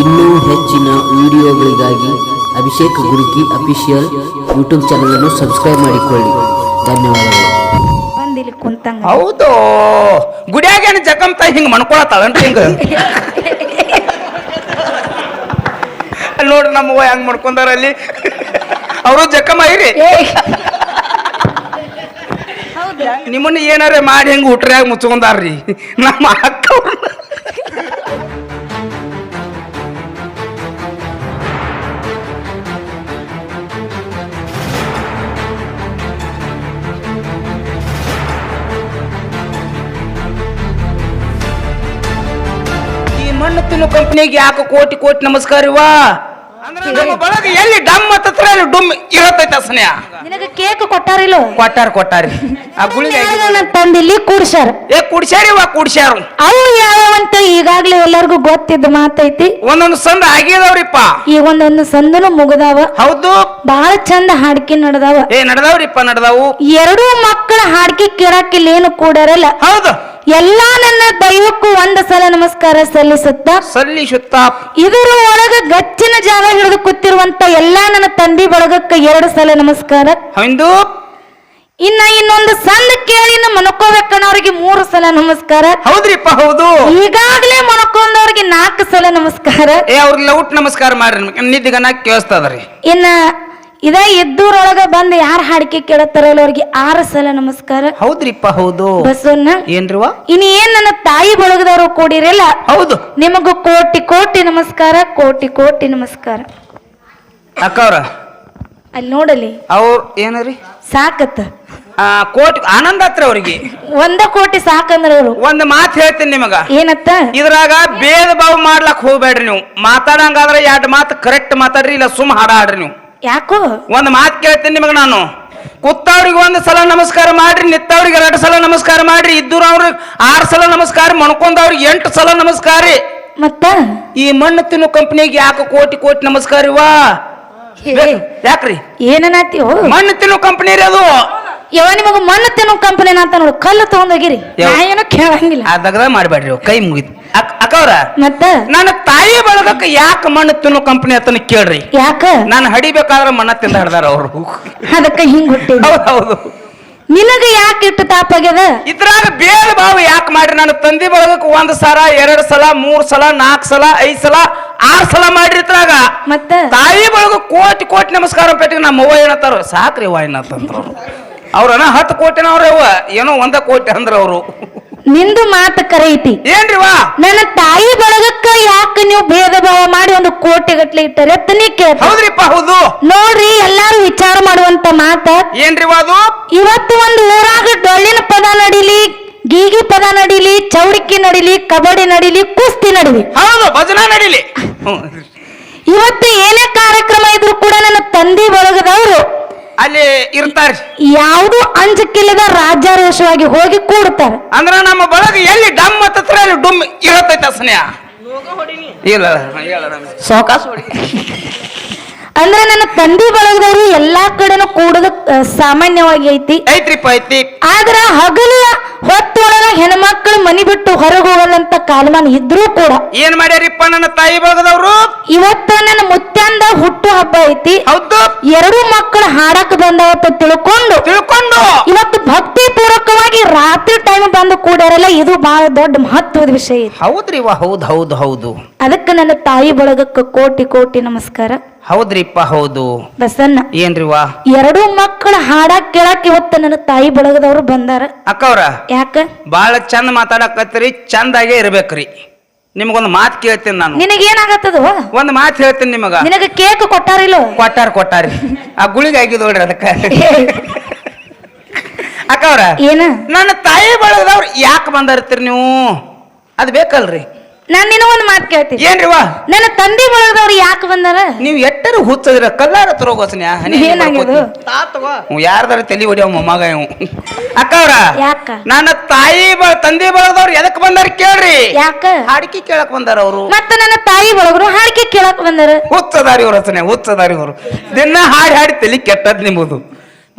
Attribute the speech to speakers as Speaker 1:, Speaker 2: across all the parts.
Speaker 1: ಇನ್ನೂ ಹೆಚ್ಚಿನ ವಿಡಿಯೋಗಳಿಗಾಗಿ ಅಭಿಷೇಕ್ ಗುರುಕಿ ಅಫಿಷಿಯಲ್ ಯೂಟ್ಯೂಬ್ ಚಾನಲನ್ನು ಸಬ್ಸ್ಕ್ರೈಬ್ ಮಾಡಿಕೊಳ್ಳಿ. ಧನ್ಯವಾದಗಳು.
Speaker 2: ಬಂದ್ ಇಲ್ಲಿ ಕುಂತಂಗ.
Speaker 3: ಹೌದು. ಗುಡಿಯಾಗೇನು ಜಕಂತ ಹಿಂಗೆ ಮಣ್ಕೊಳತ್ತಾಳಂತ ಹಿಂಗ. ಅಲ್ಲಿ ನೋಡ್ರಿ ನಮ್ಮವ್ವ ಹೆಂಗ್ ಮಾಡ್ಕೊಂಡಾರ ಅಲ್ಲಿ. ಅವರು ಜಕಮ ಐರಿ ನಿಮ್ಮನ್ನ ಏನಾರ ಮಾಡಿ ಹೆಂಗ್ ಊಟ್ರ್ಯಾಗ ಮುಚ್ಕೊಂಡಾರ್ರಿ. ನಮ್ಮ ಅಕ್ಕ ತಿನ್ನು ಕಂಪ್ನಿಗೆ ಯಾಕೆ ಕೋಟಿ ಕೋಟಿ ನಮಸ್ಕಾರ ಇವಾ? ಅಂದ್ರೆ ನಮ್ಮ ಬಳಗ ಎಲ್ಲಿ ಡಮ್ ಹತ್ತತ್ರ ಅಲ್ಲಿ ಡುಮ್ ಇರತ್ತೈತ ಸ್ನೇಹ
Speaker 2: ನಿನಗೆ ಕೇಕ್ ಕೊಟ್ಟಾರಿಲ್ಲ
Speaker 3: ಕೊಟ್ಟಾರ ಕೊಟ್ಟಾರಿ. ಆ ಗುಳಿಗೆ
Speaker 2: ನನ್ನ ತಂದಿಲ್ಲಿ ಕೂಡ್ಸ್ಯಾರ?
Speaker 3: ಏ ಕುಡ್ಸ್ಯಾರಿ ವಾ ಕುಡ್ಸ್ಯಾರು.
Speaker 2: ಅವು ಯಾವಂತ ಈಗಾಗ್ಲೇ ಎಲ್ಲರಿಗೂ ಗೊತ್ತಿದ್ದ ಮಾತೈತಿ.
Speaker 3: ಒಂದೊಂದು ಸಂದ ಆಗಿದವ್ರಿಪ್ಪ.
Speaker 2: ಈ ಒಂದೊಂದು ಸಂದನು ಮುಗದಾವ.
Speaker 3: ಹೌದು.
Speaker 2: ಬಹಳ ಚಂದ ಹಾಡ್ಕಿ ನಡೆದಾವ.
Speaker 3: ಏ ನಡ್ದಾವ್ರಿಪ್ಪ ನಡ್ದಾವು.
Speaker 2: ಎರಡೂ ಮಕ್ಕಳ ಹಾಡ್ಕಿ ಕೇಳಾಕಿಲ್ಲ ಏನು ಕೂಡರಲ್ಲ.
Speaker 3: ಹೌದು.
Speaker 2: ಎಲ್ಲಾ ನನ್ನ ದೈವಕ್ಕೂ ಒಂದ ಸಲ ನಮಸ್ಕಾರ ಸಲ್ಲಿಸುತ್ತ
Speaker 3: ಸಲ್ಲಿಸುತ್ತ.
Speaker 2: ಇದರ ಒಳಗ ಗಚ್ಚಿನ ಜಾಗ ಹಿಡಿದು ಕೂತಿರುವಂತ ಎಲ್ಲಾ ನನ್ನ ತಂದೆ ಬಳಗಕ್ಕ ಎರಡು ಸಲ ನಮಸ್ಕಾರ.
Speaker 3: ಹೌದು.
Speaker 2: ಇನ್ನ ಇನ್ನೊಂದು ಸಂದ ಕೇಳಿ ಮನಕೋಬೇಕಣ್ಣವ್ರಿಗೆ ಮೂರು ಸಲ ನಮಸ್ಕಾರ.
Speaker 3: ಹೌದ್ರಿಪ್ಪ ಹೌದು.
Speaker 2: ಈಗಾಗ್ಲೇ ಮನಕೊಂದವ್ರಿಗೆ ನಾಲ್ಕು ಸಲ ನಮಸ್ಕಾರ.
Speaker 3: ಏ ಅವ್ರಿಗೆ ಲೌಟ್ ನಮಸ್ಕಾರ ಮಾಡ್ರಿ ನಿದ್ದಿಗನ ಕೇಳಿಸ್ತದ್ರಿ
Speaker 2: ಇನ್ನ ಇದ ಇದ್ದೂರೊಳಗ ಬಂದು ಯಾರ ಹಾಡಿಕೆ ಕೇಳತ್ತಾರಲ್ಲ ಅವ್ರಿಗೆ ಆರ ಸಲ ನಮಸ್ಕಾರ.
Speaker 3: ಹೌದ್ರಿಪ್ಪ ಹೌದು.
Speaker 2: ಬಸವಣ್ಣ
Speaker 3: ಏನ್ರಿವ
Speaker 2: ಇನ್ನು ಏನ್ ನನ್ನ ತಾಯಿ ಬಳಗದವರು ಕೂಡಿರಲ್ಲ?
Speaker 3: ಹೌದು.
Speaker 2: ನಿಮಗೂ ಕೋಟಿ ಕೋಟಿ ನಮಸ್ಕಾರ ಕೋಟಿ ಕೋಟಿ ನಮಸ್ಕಾರ.
Speaker 3: ಅಕ್ಕವ್ರ?
Speaker 2: ಅಲ್ಲಿ ನೋಡಲಿ.
Speaker 3: ಅವ್ರ ಏನರಿ?
Speaker 2: ಸಾಕತ್ತ.
Speaker 3: ಆ ಕೋಟಿ ಆನಂದ ಹತ್ರ ಅವ್ರಿಗೆ.
Speaker 2: ಒಂದ ಕೋಟಿ ಸಾಕಂದ್ರೆ ಅವರು
Speaker 3: ಒಂದ್ ಮಾತು ಹೇಳ್ತೀನಿ ನಿಮಗ.
Speaker 2: ಏನತ್ತ?
Speaker 3: ಇದ್ರಾಗ ಭೇದ ಭಾವ ಮಾಡ್ಲಕ್ ಹೋಗ್ಬೇಡ್ರಿ ನೀವು. ಮಾತಾಡಂಗಾದ್ರೆ ಎರಡು ಮಾತು ಕರೆಕ್ಟ್ ಮಾತಾಡ್ರಿ ಇಲ್ಲ ಸುಮ್ ಹಾಡ ಹಾಡ್ರಿ ನೀವು.
Speaker 2: ಯಾಕೋ?
Speaker 3: ಒಂದು ಮಾತು ಕೇಳ್ತೀನಿ ನಿಮಗೆ ನಾನು. ಕುತ್ತವ್ರಿಗೆ ಒಂದು ಸಲ ನಮಸ್ಕಾರ ಮಾಡ್ರಿ ನಿತ್ತವ್ರಿಗೆ ಎರಡು ಸಲ ನಮಸ್ಕಾರ ಮಾಡ್ರಿ ಇದ್ದೂರು ಅವ್ರಿಗೆ ಆರು ಸಲ ನಮಸ್ಕಾರ ಮಣ್ಕೊಂಡವ್ರಿಗೆ ಎಂಟು ಸಲ ನಮಸ್ಕಾರ.
Speaker 2: ಮತ್ತ?
Speaker 3: ಈ ಮಣ್ಣು ತಿನ್ನು ಕಂಪ್ನಿಗೆ ಯಾಕೆ ಕೋಟಿ ಕೋಟಿ ನಮಸ್ಕಾರ ಇವಾ?
Speaker 2: ಹೇ,
Speaker 3: ಯಾಕ್ರಿ?
Speaker 2: ಏನನಾತಿಯೋ
Speaker 3: ಮಣ್ಣು ತಿನ್ನು ಕಂಪ್ನಿ ರೀ ಅದು.
Speaker 2: ಯಾವ ನಿಮಗ ಮಣ್ಣು ತಿನ್ನೋ ಕಂಪನಿ ಅಂತ ನೋಡು ಕಲ್ಲು ತಗೊಂಡೋಗಿರಿ? ಏನೋ ಕೇಳಂಗಿಲ್ಲ.
Speaker 3: ಅದಾಗ ಮಾಡಬೇಡ್ರಿ ಕೈ ಮುಗಿತು. ಅಕ್ ಅಕ್ಕವ್ರ
Speaker 2: ಮತ್ತ?
Speaker 3: ನನ್ನ ತಾಯಿ ಬಳಗಕ್ಕೆ ಯಾಕೆ ಮಣ್ಣು ತಿನ್ನು ಕಂಪನಿ ಅಂತನ ಕೇಳ್ರಿ.
Speaker 2: ಯಾಕ?
Speaker 3: ನಾನು ಹಡಿಬೇಕಾದ್ರೆ ಮಣ್ಣ ತಿಂದ ಹಡ್ದಾರ ಅವರು.
Speaker 2: ಅದಕ್ಕ ಹಿಂಗ್ ಹುಟ್ಟಿ
Speaker 3: ಹೌದು ಹೌದು.
Speaker 2: ನಿನಗ ಯಾಕೆ ಇಟ್ಟು ತಾಪಾಗ್ಯದ
Speaker 3: ಇದ್ರಾಗ ಬೇಲ್ ಬಾವು ಯಾಕೆ ಮಾಡ್ರಿ? ನಾನು ತಂದೆ ಬಳಗಕ್ಕೆ ಒಂದ್ ಸಲ ಎರಡ್ ಸಲ ಮೂರ್ ಸಲ ನಾಲ್ಕು ಸಲ ಐದ್ ಸಲ ಆರ್ ಸಲ ಮಾಡ್ರಿ ಇದ್ರಾಗ.
Speaker 2: ಮತ್ತ?
Speaker 3: ತಾಯಿ ಬಳಗ ಕೋಟಿ ಕೋಟಿ ನಮಸ್ಕಾರ ಪೆಟ್ಟಿಗೆ ನಮ್ಮ ಅವ್ವ ಏನತ್ತಾರ ಸಾಕ್ರಿ ಅವ್ವ ಏನತ್ತಂದ್ರ ಅವ್ರು. ಅವ್ರನ ಹತ್ತು ಕೋಟಿನ ಅವ್ರ ಅವ್ವ. ಏನೋ ಒಂದ ಕೋಟಿ ಅಂದ್ರ ಅವರು.
Speaker 2: ನಿಂದು ಮಾತು ಕರೈತಿ
Speaker 3: ಏನ್ರಿ ವಾ?
Speaker 2: ನನ್ನ ತಾಯಿ ಬಳಗಕ್ಕ ಯಾಕೆ ನೀವು ಭೇದ ಭಾವ ಮಾಡಿ ಒಂದು ಕೋಟಿ ಗಟ್ಲೆ ಇಟ್ಟರೆ ಅಂತ ನೀ ಕೇಳ್ತ.
Speaker 3: ಹೌದ್ರಿಪ್ಪ ಹೌದು.
Speaker 2: ನೋಡ್ರಿ ಎಲ್ಲಾರು ವಿಚಾರ ಮಾಡುವಂತ ಮಾತ.
Speaker 3: ಏನ್ರಿ ವಾ ಅದು?
Speaker 2: ಇವತ್ತು ಒಂದು ಊರಾಗ ಡೊಳ್ಳಿನ ಪದ ನಡಿಲಿ ಗೀಗಿ ಪದ ನಡಿಲಿ ಚೌಡಿಕ್ಕಿ ನಡಿಲಿ ಕಬಡ್ಡಿ ನಡಿಲಿ ಕುಸ್ತಿ ನಡಿಲಿ.
Speaker 3: ಹೌದು ಭಜನಾ ನಡೀಲಿ. ಹ್ಮ್.
Speaker 2: ಇವತ್ತು ಏನೇ ಕಾರ್ಯಕ್ರಮ ಇದ್ರು ಕೂಡ ನನ್ನ ತಂದೆ ಬಳಗದವರು
Speaker 3: ಅಲ್ಲಿ ಇರ್ತಾರೆ.
Speaker 2: ಯಾವುದು ಅಂಜಕ್ಕಿಲ್ಲದ ರಾಜ್ಯಾರೋಷವಾಗಿ ಹೋಗಿ ಕೂಡುತ್ತಾರೆ
Speaker 3: ಅಂದ್ರ ನಮ್ಮ ಬಳಗ ಎಲ್ಲಿ ಡಮ್ ಹತ್ತತ್ರ ಅಲ್ಲಿ ಡುಮ್ ಇರತೈತ ಸ್ನೇಹ ಇಲ್ಲ ಸಾವಕಾಶ ಹೊಡಿ
Speaker 2: ಅಂದ್ರೆ ನನ್ನ ತಂದೆ ಬಳಗದವರು ಎಲ್ಲಾ ಕಡೆನೂ ಕೂಡೋದು ಸಾಮಾನ್ಯವಾಗಿ ಐತಿ.
Speaker 3: ಐತ್ರಿಪ್ಪ ಐತಿ
Speaker 2: ಆದ್ರ ಹಗಲ ಹೊತ್ತೊಳಗ ಹೆಣ್ಮಕ್ಳು ಮನಿ ಬಿಟ್ಟು ಹೊರಗೆ ಹೋಗಲ್ಲಂತ ಕಾಲಮಾನ ಇದ್ರೂ ಕೂಡ
Speaker 3: ಏನ್ ಮಾಡ್ಯಾರಿಪ್ಪ ನನ್ನ ತಾಯಿ ಬಳಗದವ್ರು?
Speaker 2: ಇವತ್ತ ನನ್ನ ಮುತ್ತಂದ ಹುಟ್ಟು ಹಬ್ಬ ಐತಿ.
Speaker 3: ಹೌದು.
Speaker 2: ಎರಡು ಮಕ್ಕಳು ಹಾಡಕ್ ಬಂದವತ್ತ ತಿಳ್ಕೊಂಡು.
Speaker 3: ತಿಳ್ಕೊಂಡು.
Speaker 2: ಇವತ್ತು ಭಕ್ತಿ ಪೂರ್ವಕವಾಗಿ ರಾತ್ರಿ ಟೈಮ್ ಬಂದು ಕೂಡಾರಲ್ಲ ಇದು ಬಹಳ ದೊಡ್ಡ ಮಹತ್ವದ ವಿಷಯ ಐತಿ.
Speaker 3: ಹೌದ್ರಿ ವಾ ಹೌದು ಹೌದು ಹೌದು.
Speaker 2: ಅದಕ್ಕೆ ನನ್ನ ತಾಯಿ ಬಳಗಕ್ಕೆ ಕೋಟಿ ಕೋಟಿ ನಮಸ್ಕಾರ.
Speaker 3: ಹೌದ್ರಿಪ್ಪ ಹೌದು.
Speaker 2: ಬಸನ್ನ
Speaker 3: ಏನ್ರಿ ವಾ
Speaker 2: ಎರಡು ಮಕ್ಕಳು ಹಾಡ ಕೇಳಕ್ ಇವತ್ತು ನನ್ನ ತಾಯಿ ಬಳಗದವ್ರು ಬಂದಾರ.
Speaker 3: ಅಕ್ಕವ್ರ?
Speaker 2: ಯಾಕ?
Speaker 3: ಬಾಳ ಚಂದ ಮಾತಾಡಕತ್ತೀರಿ ಚಂದಾಗೆ ಇರ್ಬೇಕ್ರಿ. ನಿಮಗೊಂದು ಮಾತು ಕೇಳ್ತೀನಿ ನಾನು.
Speaker 2: ನಿನಗೇನಾಗತ್ತದ?
Speaker 3: ಒಂದು ಮಾತು ಹೇಳ್ತೀನಿ ನಿಮಗ.
Speaker 2: ನಿನಗೆ ಕೇಕ್ ಕೊಟ್ಟಾರಿಲ್ಲ?
Speaker 3: ಕೊಟ್ಟಾರ ಕೊಟ್ಟಾರಿ. ಆ ಗುಳಿಗೆ ಆಗಿದ್ ನೋಡ್ರಿ ಅದಕ್ಕ. ಅಕ್ಕವ್ರ
Speaker 2: ಏನ?
Speaker 3: ನನ್ನ ತಾಯಿ ಬಳಗದವ್ರು ಯಾಕೆ ಬಂದಿರ್ತೀರಿ ನೀವು? ಅದು ಬೇಕಲ್ರಿ.
Speaker 2: ನಾನ್ ನಿನ ಒಂದ್ ಮಾತು ಕೇಳ್ತೀನಿ.
Speaker 3: ಏನ್ರಿ ವಾ
Speaker 2: ನನ್ನ ತಂದೆ ಬಳಗದವ್ರು ಯಾಕೆ ಬಂದಾರ?
Speaker 3: ನೀವು ಎಟ್ಟರು ಹುಚ್ಚದಿರ ಕಲ್ಲಾರ ತರೋಗೋಸ್ನ್ಯಾ
Speaker 2: ಏನಾಗ್ಯದು?
Speaker 3: ಯಾರ್ದಾರ ತಲೆ ಹೊಡಿಯವ ಮೊಮ್ಮಗ ಇವ್ ಅಕ್ಕವ್ರ
Speaker 2: ಯಾಕ?
Speaker 3: ನನ್ನ ತಾಯಿ ಬ ತಂದೆ ಬಳಗದವ್ರು ಎದಕ್ ಬಂದಾರ ಕೇಳ್ರಿ.
Speaker 2: ಯಾಕ?
Speaker 3: ಹಾಡಿಕೆ ಕೇಳಕ್ ಬಂದಾರ ಅವರು.
Speaker 2: ಮತ್ತ ನನ್ನ ತಾಯಿ ಬಳಗರು ಹಾಡಿಕೆ ಕೇಳಕ್ ಬಂದಾರ.
Speaker 3: ಹುಚ್ಚದಾರಿ ಅವ್ರ ರಚನೆ ಹುಚ್ಚದಾರಿ ಇವರು ದಿನ ಹಾಡಿ ಹಾಡಿ ತಲಿ ಕೆಟ್ಟದ್ ನಿಮ್ಮದು.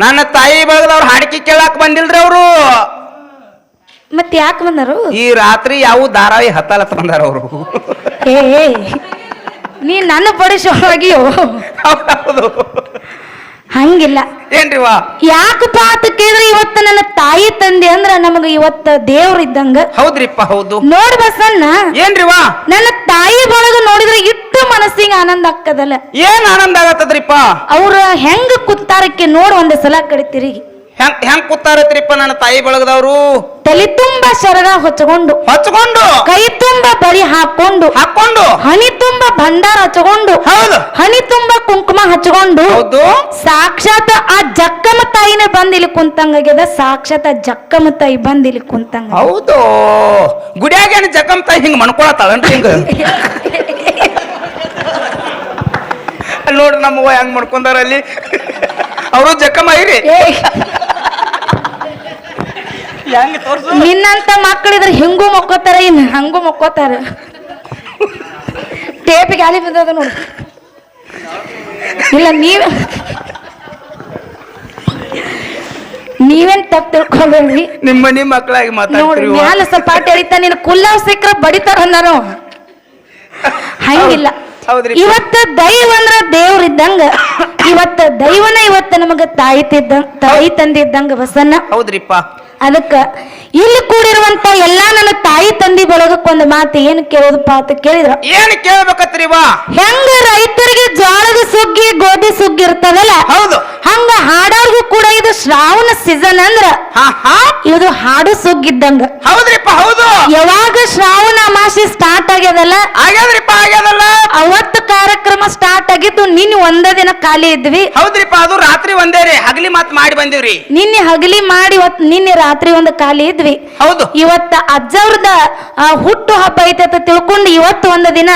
Speaker 3: ನನ್ನ ತಾಯಿ ಬಳಗದವ್ರು ಹಾಡಿಕೆ ಕೇಳಕ್ ಬಂದಿಲ್ರಿ ಅವರು.
Speaker 2: ಮತ್ ಯಾಕೆ ಬಂದರು?
Speaker 3: ಈ ರಾತ್ರಿ ಯಾವ ಧಾರಾವಾಹಿ ಹತ್ತಲತ್ ಬಂದಾರ ಅವರು.
Speaker 2: ಏ ನೀ ನನ್ನ ಪಡಿಸೋವಾಗಿಯೋ
Speaker 3: ಹೌದು
Speaker 2: ಹಂಗಿಲ್ಲ.
Speaker 3: ಏನ್ರಿವಾ
Speaker 2: ಯಾಕಪ್ಪ ಅಂತ ಕೇಳಿದ್ರೆ ಇವತ್ತು ನನ್ನ ತಾಯಿ ತಂದೆ ಅಂದ್ರ ನಮಗ ಇವತ್ತ ದೇವ್ರ ಇದ್ದಂಗ.
Speaker 3: ಹೌದ್ರಿಪ್ಪ ಹೌದು.
Speaker 2: ನೋಡ್ ಬಸನ್ನ
Speaker 3: ಏನ್ರಿವಾ
Speaker 2: ನನ್ನ ತಾಯಿ ಬಳಗ ನೋಡಿದ್ರೆ ಇಟ್ಟು ಮನಸ್ಸಿಗೆ ಆನಂದ ಆಗ್ತದಲ್ಲ.
Speaker 3: ಏನ್ ಆನಂದ ಆಗತ್ತದ್ರಿಪ್ಪ?
Speaker 2: ಅವ್ರ ಹೆಂಗ ಕುತ್ತಾರಕ್ಕೆ ನೋಡ್ ಒಂದ್ ಸಲ ಕಡೆ ತಿರುಗಿ
Speaker 3: ಹೆಂಗ್ ಹೆಂಗ್ ಕೂತಾರತ್ರಿಪ್ಪ ನನ್ನ ತಾಯಿ ಬಳಗದವ್ರು?
Speaker 2: ತಲೆ ತುಂಬಾ ಸರಗ ಹೊಚ್ಕೊಂಡು.
Speaker 3: ಹಚ್ಕೊಂಡು?
Speaker 2: ಕೈ ತುಂಬಾ ಬರಿ ಹಾಕೊಂಡು.
Speaker 3: ಹಾಕೊಂಡು?
Speaker 2: ಹನಿ ತುಂಬಾ ಭಂಡಾರ ಹಚ್ಕೊಂಡು.
Speaker 3: ಹೌದು.
Speaker 2: ಹನಿ ತುಂಬಾ ಕುಂಕುಮ ಹಚ್ಕೊಂಡು.
Speaker 3: ಹೌದು.
Speaker 2: ಸಾಕ್ಷಾತ್ ಆ ಜಕ್ಕಮ್ಮ ತಾಯಿನೇ ಬಂದ್ ಇಲ್ಲಿ ಕುಂತಂಗಾಗ್ಯದ. ಸಾಕ್ಷಾತ್ ಆ ಜಕ್ಕಮ್ಮ ತಾಯಿ ಬಂದ್ ಇಲ್ಲಿ ಕುಂತಂಗ.
Speaker 3: ಹೌದು. ಗುಡಿಯಾಗೇನು ಜಕ್ಕಮ್ಮ ತಾಯಿ ಹಿಂಗ್ ಮಣ್ಕೊಳತ್ತಾಳನ್ರಿ ಹಿಂಗ. ನೋಡ್ರಿ ನಮ್ಮವ್ವ ಹೆಂಗ್ ಮಾಡ್ಕೊಂಡಾರ ಅಲ್ಲಿ. ಅವರು ಜಕ್ಕಮ್ಮ ಐರಿ. ಹೆಂಗ್ ತೋರ್ಸು?
Speaker 2: ನಿನ್ನಂತ ಮಕ್ಕಳಿದ್ರೆ ಹಿಂಗೂ ಮಕ್ಕೋತಾರ ಇನ್ ಹಂಗೂ ಮಕ್ಕೋತಾರ. ಟೇಪ್ ಗಾಲಿ ಬಿದ್ದದ ನೋಡು. ಇಲ್ಲ ನೀವ್ ನೀವೇನ್ ತಪ್ಪು ತಿಳ್ಕೊಬೇಡ್ರಿ
Speaker 3: ನಿಮ್ಮ ಮನಿ ಮಕ್ಕಳಾಗಿ
Speaker 2: ನೋಡ್ರಿ
Speaker 3: ಸ್ವಲ್ಪ
Speaker 2: ಮ್ಯಾಲ ಸಪಾಟಿ ಎಳಿತಾ ನಿನ್ ಕುಲ್ಲ ಸಿಕ್ಕ್ರ ಬಡಿತಾರ ಅಂದಾರು. ಹಂಗಿಲ್ಲ.
Speaker 3: ಹೌದ್ರಿ.
Speaker 2: ಇವತ್ತ ದೈವ ಅಂದ್ರ ದೇವ್ರ ಇದ್ದಂಗ. ಇವತ್ತ ದೈವನ ಇವತ್ತ ನಮಗ ತಾಯಿ ತಾಯಿ ತಂದಿದ್ದಂಗ ಬಸನ್ನ
Speaker 3: ಹೌದ್ರಿಪ್ಪ.
Speaker 2: ಅದಕ್ಕ ಇಲ್ಲಿ ಕೂಡಿರುವಂತ ಎಲ್ಲಾ ನನ್ನ ತಾಯಿ ತಂದಿ ಬಳಗಕ್ಕೆ ಒಂದು ಮಾತು ಏನು ಕೇಳೋದಪ್ಪ ಅಂತ ಕೇಳಿದ್ರ?
Speaker 3: ಏನ್ ಕೇಳ್ಬೇಕತ್ರಿವಾ
Speaker 2: ಹೆಂಗ ರೈತರಿಗೆ ಜೋಳದ ಸುಗ್ಗಿ ಗೋಧಿ ಸುಗ್ಗಿ ಇರ್ತದಲ್ಲ?
Speaker 3: ಹೌದು.
Speaker 2: ಹಂಗ ಹಾಡೋರ್ಗೂ ಕೂಡ ಇದು ಶ್ರಾವಣ ಸೀಸನ್ ಅಂದ್ರ ಇದು ಹಾಡು ಸುಗ್ಗಿದ್ದಂಗ.
Speaker 3: ಹೌದ್ರಿಪ್ಪ ಹೌದು.
Speaker 2: ಯಾವಾಗ ಶ್ರಾವಣ ಅಮಾಸಿ ಸ್ಟಾರ್ಟ್ ಆಗ್ಯದಲ್ಲ?
Speaker 3: ಆಗ್ಯದ್ರಿಪ್ಪ ಆಗ್ಯದಲ್ಲ.
Speaker 2: ಅವತ್ತು ಕಾರ್ಯಕ್ರಮ ಸ್ಟಾರ್ಟ್ ಆಗಿದ್ದು ನಿನ್ನೆ ಒಂದ ದಿನ ಖಾಲಿ ಇದ್ವಿ.
Speaker 3: ಹೌದ್ರಿಪ್ಪ ಅದು ರಾತ್ರಿ ಒಂದೇ ರೀ. ಹಗಲಿ ಮಾತ್ ಮಾಡಿ ಬಂದಿವ್ರಿ.
Speaker 2: ನಿನ್ನೆ ಹಗಲಿ ಮಾಡಿ ನಿನ್ನೆ ರಾತ್ರಿ ಒಂದು ಖಾಲಿ ಇದ್ವಿ.
Speaker 3: ಹೌದು.
Speaker 2: ಇವತ್ತ ಅಜ್ಜವ್ರದ ಹುಟ್ಟು ಹಬ್ಬ ಐತೆ ಅಂತ ತಿಳ್ಕೊಂಡು ಇವತ್ತು ಒಂದು ದಿನ.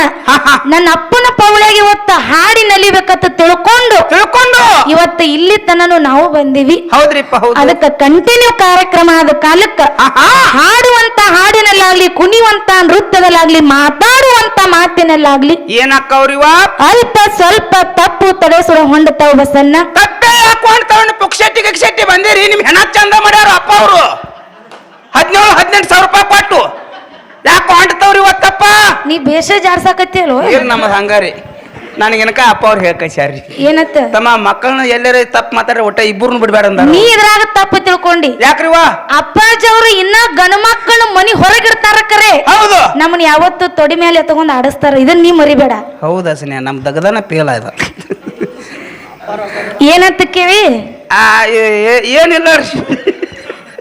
Speaker 2: ನನ್ನ ಅಪ್ಪನ ಪೌಳಿಗೆ ಇವತ್ತು ಹಾಡಿ ನಲಿಬೇಕಂತ ತಿಳ್ಕೊಂಡು
Speaker 3: ತಿಳ್ಕೊಂಡು.
Speaker 2: ಇವತ್ತು ಇಲ್ಲಿ ತನನು ನಾವು ಬಂದಿವಿ.
Speaker 3: ಹೌದ್ರಿಪ್ಪ ಹೌದು.
Speaker 2: ಅದಕ್ಕ ಕಂಟಿನ್ಯೂ ಕಾರ್ಯಕ್ರಮ ಆದ ಕಾಲಕ್ಕ. ಹಾಡುವಂತ ಹಾಡಿನಲ್ಲಾಗ್ಲಿ ಕುಣಿಯುವಂತ ನೃತ್ಯದಲ್ಲಾಗ್ಲಿ ಮಾತಾಡುವಂತ ಮಾತಿನಲ್ಲಾಗ್ಲಿ
Speaker 3: ಏನಕ್ಕವ್ರಿವಾ
Speaker 2: ಅಲ್ಪ ಸ್ವಲ್ಪ ತಪ್ಪು ತಡೆ ಸುರ ಹೊಂಡತಾವ ಬಸನ್ನ
Speaker 3: ಹಾಕೊಂಡ್ ತಗೊಂಡು ಪುಕ್ಷೆಟ್ಟಿ ಗಿಕ್ಷೆಟ್ಟಿ ಬಂದಿರಿ? ನಿಮ್ ಹೆಣ ಚಂದ ಮಾಡ್ಯಾರ ಅಪ್ಪ ಅವರು. ಹದಿನೇಳು ಹದಿನೆಂಟು ಸಾವಿರ ರೂಪಾಯಿ ಕೊಟ್ಟು. ಯಾಕೆ ಹೊಂಡ್ತವ್ರಿ ಇವತ್ತಪ್ಪ?
Speaker 2: ನೀ ಬೇಷ ಜಾಡ್ಸಾಕತ್ತಿಯಲ್ವ
Speaker 3: ಏನ್ ನಮ್ಮದು ಹಂಗಾರಿ. ಏನಕ ಅಪ್ಪ ಅವ್ರು ಹೇಳ್ಕೈಸ್ಯಾರ್ರಿ.
Speaker 2: ಏನತ್ತ?
Speaker 3: ತಮ್ಮ ಮಕ್ಕಳನ್ನ ಎಲ್ಲರ ತಪ್ಪು ಮಾತಾಡ್ರಿ ಒಟ್ಟ ಇಬ್ಬರನ್ನ ಬಿಡಬೇಡ
Speaker 2: ನೀ ಇದ್ರಾಗ ತಪ್ಪು ತಿಳ್ಕೊಂಡಿ.
Speaker 3: ಯಾಕ್ರಿವಾ
Speaker 2: ಅಪ್ಪಾಜಿ ಅವರು ಇನ್ನ ಗಣ ಮಕ್ಕಳು ಮನಿ ಹೊರಗಿಡ್ತಾರ ಕರೆ.
Speaker 3: ಹೌದು.
Speaker 2: ನಮ್ಮನ್ನ ಯಾವತ್ತು ತೊಡಿ ಮೇಲೆ ತಗೊಂಡ್ ಆಡಿಸ್ತಾರ. ಇದನ್ನ ನೀ ಮರಿಬೇಡ.
Speaker 3: ಹೌದಾ ಸನ್ಯ ನಮ್ಮ ದಗದನ ಪೇಲ ಇದ.
Speaker 2: ಏನಂತ ಕೇಳಿ
Speaker 3: ಆ, ಏ- ಏ- ಏನಿಲ್ಲ ರೀ.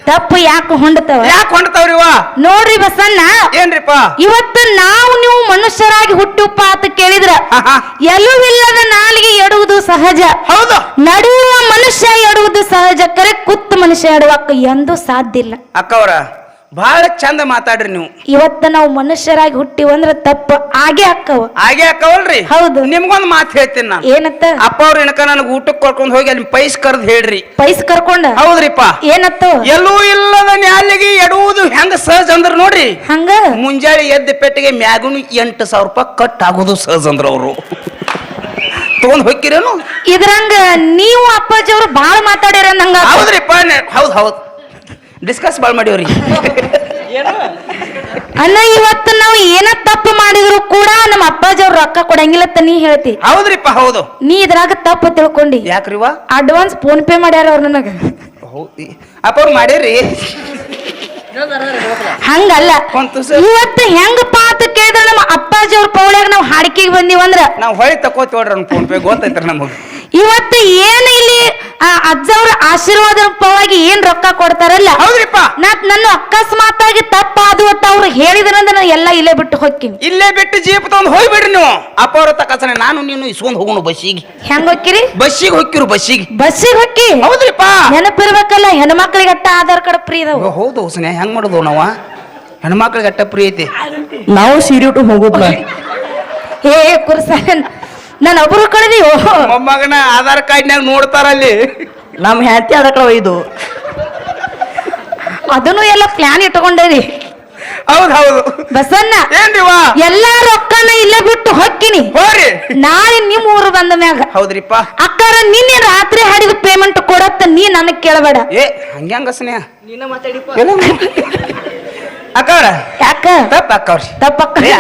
Speaker 2: ತಪ್ಪು ಯಾಕೆ ಹೊಂಡತಾವ?
Speaker 3: ಯಾಕೆ ಹೊಂಡ್ತಾವ್ರಿವಾ
Speaker 2: ನೋಡ್ರಿ ಬಸಣ್ಣ.
Speaker 3: ಏನ್ರಿಪ್ಪ?
Speaker 2: ಇವತ್ತು ನಾವು ನೀವು ಮನುಷ್ಯರಾಗಿ ಹುಟ್ಟುಪ್ಪ ಅಂತ ಕೇಳಿದ್ರ.
Speaker 3: ಆಹಾ.
Speaker 2: ಎಲುವಿಲ್ಲದ ನಾಲಿಗೆ ಎಡುವುದು ಸಹಜ.
Speaker 3: ಹೌದು.
Speaker 2: ನಡೆಯುವ ಮನುಷ್ಯ ಎಡುವುದು ಸಹಜ. ಕರೆ ಕುತ್ತ ಮನುಷ್ಯ ಎಡುವಕ್ಕ ಎಂದು ಸಾಧ್ಯ ಇಲ್ಲ.
Speaker 3: ಅಕ್ಕವ್ರ ಬಹಳ ಚಂದ ಮಾತಾಡ್ರಿ ನೀವು.
Speaker 2: ಇವತ್ತ ನಾವು ಮನುಷ್ಯರಾಗಿ ಹುಟ್ಟಿವಂದ್ರ ತಪ್ಪು. ಆಗೇ ಅಕ್ಕವ.
Speaker 3: ಹಾಗೆ ಅಕ್ಕವಲ್ರಿ?
Speaker 2: ಹೌದು.
Speaker 3: ನಿಮ್ಗೊಂದ್ ಮಾತು ಹೇಳ್ತೀನಿ ನಾನು.
Speaker 2: ಏನತ್ತ?
Speaker 3: ಅಪ್ಪ ಅವ್ರ ಏನಕ ನನಗೆ ಊಟಕ್ಕೆ ಕರ್ಕೊಂಡು ಹೋಗಿ ಅಲ್ಲಿ ಪೈಸ್ ಕರ್ದ್ ಹೇಳ್ರಿ.
Speaker 2: ಪೈಸ್ ಕರ್ಕೊಂಡ?
Speaker 3: ಹೌದ್ರಿಪ್ಪ.
Speaker 2: ಏನತ್ತ?
Speaker 3: ಎಲ್ಲೂ ಇಲ್ಲದ ನ್ಯಾಲಿಗೆ ಎಡುವುದು ಹೆಂಗ ಸಹಜ ಅಂದ್ರ ನೋಡ್ರಿ.
Speaker 2: ಹಂಗ?
Speaker 3: ಮುಂಜಾನೆ ಎದ್ದ ಪೆಟ್ಟಿಗೆ ಮ್ಯಾಗುನು ಎಂಟು ಸಾವಿರ ರೂಪಾಯಿ ಕಟ್ ಆಗುದು ಸಹಜ ಅಂದ್ರ ಅವರು. ತಗೊಂಡ್ ಹೋಗ್ಕಿರೇನು
Speaker 2: ಇದ್ರಂಗ ನೀವು ಅಪ್ಪಾಜಿ ಅವರು ಬಾಳ ಮಾತಾಡ್ಯಾರ ನಂಗ
Speaker 3: ಹೌದ್ರಿಪ್ಪ ನೆ- ಹೌದ್ ಹೌದ್. ಡಿಸ್ಕಸ್ ಬಾಳ್ ಮಾಡಿವ್ರಿ.
Speaker 2: ಅಲ್ಲ ಇವತ್ತು ನಾವು ಏನ ತಪ್ಪು ಮಾಡಿದ್ರು ಕೂಡ ನಮ್ಮ ಅಪ್ಪಾಜಿ ಅವ್ರು ರೊಕ್ಕ ಕೊಡಂಗಿಲ್ಲ ಅಂತ ನೀ ಹೇಳ್ತಿ.
Speaker 3: ಹೌದ್ರಿಪ್ಪ ಹೌದು.
Speaker 2: ನೀ ಇದ್ರಾಗ ತಪ್ಪು ತಿಳ್ಕೊಂಡಿ.
Speaker 3: ಯಾಕ್ರಿವ
Speaker 2: ಅಡ್ವಾನ್ಸ್ ಫೋನ್ ಪೇ ಮಾಡ್ಯಾರ ಅವ್ರು ನನಗ.
Speaker 3: ಹೌದ್ ಅಪ್ಪ ಅವ್ರು ಮಾಡ್ಯಾರಿ
Speaker 2: ಹಂಗಲ್ಲ. ಇವತ್ತು ಹೆಂಗಪ್ಪ ಅಂತ ಕೇಳಿದ್ರೆ ನಮ್ಮ ಅಪ್ಪಾಜಿ ಅವ್ರ ಪೌಳ್ಯಾಗ ನಾವು ಹಾಡಿಕೆಗೆ ಬಂದಿವಂದ್ರ
Speaker 3: ನಾವು ಹೊಳಿ ತಕೋತಿವ್ರ ಫೋನ್ ಪೇ ಗೊತ್ತೈತ್ರಿ ನಮಗ.
Speaker 2: ಇವತ್ತು ಏನ್ ಇಲ್ಲಿ ಅಜ್ಜ ಅಜ್ಜವ್ರ ಆಶೀರ್ವಾದ ರೂಪವಾಗಿ ಏನ್ ರೊಕ್ಕ ಕೊಡ್ತಾರಲ್ಲ. ನನ್ನ ಅಕಸ್ಮಾತಾಗಿ ತಪ್ಪಾದು ಅಂತ ಅವ್ರು ಹೇಳಿದ್ರಂದ್ರೆ ನಾನು ಎಲ್ಲ ಇಲ್ಲೇ ಬಿಟ್ಟು ಹೋಗ್ತೀನಿ.
Speaker 3: ಇಲ್ಲೇ ಬಿಟ್ಟು ಜೀಪ್ ತಗೊಂಡು ಹೋಗ್ಬಿಡ್ರಿ ನೀವು. ಅಪ್ಪ ಅವ್ರ ತಕಸನೆ ನಾನು ನೀನು ಇಸ್ಕೊಂಡು ಹೋಗೋಣ ಬಸ್ಸಿಗೆ.
Speaker 2: ಹೆಂಗ್ ಹೋಗ್ಕಿರಿ
Speaker 3: ಬಸ್ಸಿಗೆ ಹೋಗ್ಕಿರು ಬಸ್ಸಿಗೆ.
Speaker 2: ಬಸ್ಸಿಗೆ ಹೊಕ್ಕಿ
Speaker 3: ಹೌದ್ರಿಪ್ಪ.
Speaker 2: ನೆನಪಿರ್ಬೇಕಲ್ಲ ಹೆಣ್ಮಕ್ಳಿಗೆ ಅಟ್ಟ ಆಧಾರ್ ಕಾರ್ಡ್ ಫ್ರೀ ಇದಾವ
Speaker 3: ಹೌದು ಸ್ನೇಹ ಹೆಂಗ್ ಮಾಡುದು ನಾವ? ಹೆಣ್ಮಕ್ಳಿಗೆ ಅಟ್ಟ ಪ್ರೀ ಐತಿ.
Speaker 4: ನಾವು ಸೀರೆ ಉಟ್ಟು ಹೋಗುದ್ಲ
Speaker 2: ಏ ಕುರ್ಸ ನಾನು ಒಬ್ರು ಕಳೆದಿ
Speaker 3: ಮೊಮ್ಮಗನ ಆಧಾರ್ ಕಾರ್ಡ್ನ್ಯಾಗ ನೋಡ್ತಾರ ಅಲ್ಲಿ
Speaker 4: ನಮ್ಮ ಹ್ಯಾತಿ ಅದಕ್ಕ ಒಯ್ದು
Speaker 2: ಅದನ್ನು ಎಲ್ಲ ಪ್ಲಾನ್ ಇಟ್ಕೊಂಡೇರಿ.
Speaker 3: ಹೌದ್ ಹೌದು.
Speaker 2: ಬಸನ್ನ
Speaker 3: ಏನ್ರಿವಾ
Speaker 2: ಎಲ್ಲಾ ರೊಕ್ಕನ ಇಲ್ಲೇ ಬಿಟ್ಟು ಹೊಕ್ಕಿನಿ.
Speaker 3: ಹೋರಿ
Speaker 2: ನಾಳೆ ನಿಮ್ ಊರು ಬಂದ ಮ್ಯಾಗ.
Speaker 3: ಹೌದ್ರಿಪ್ಪ.
Speaker 2: ಅಕ್ಕಾರ ನಿನ್ನೆ ರಾತ್ರಿ ಹಾಡಿದ ಪೇಮೆಂಟ್ ಕೊಡತ್ತ ನೀ ನನಗ್ ಕೇಳಬೇಡ.
Speaker 3: ಏ ಹಂಗ್ಯಾಂಗ ಸ್ನೇಹ? ಅಕ್ಕವ್ರ
Speaker 2: ಯಾಕ?
Speaker 3: ತಪ್ಪ ಅಕ್ಕವ್ರಿ.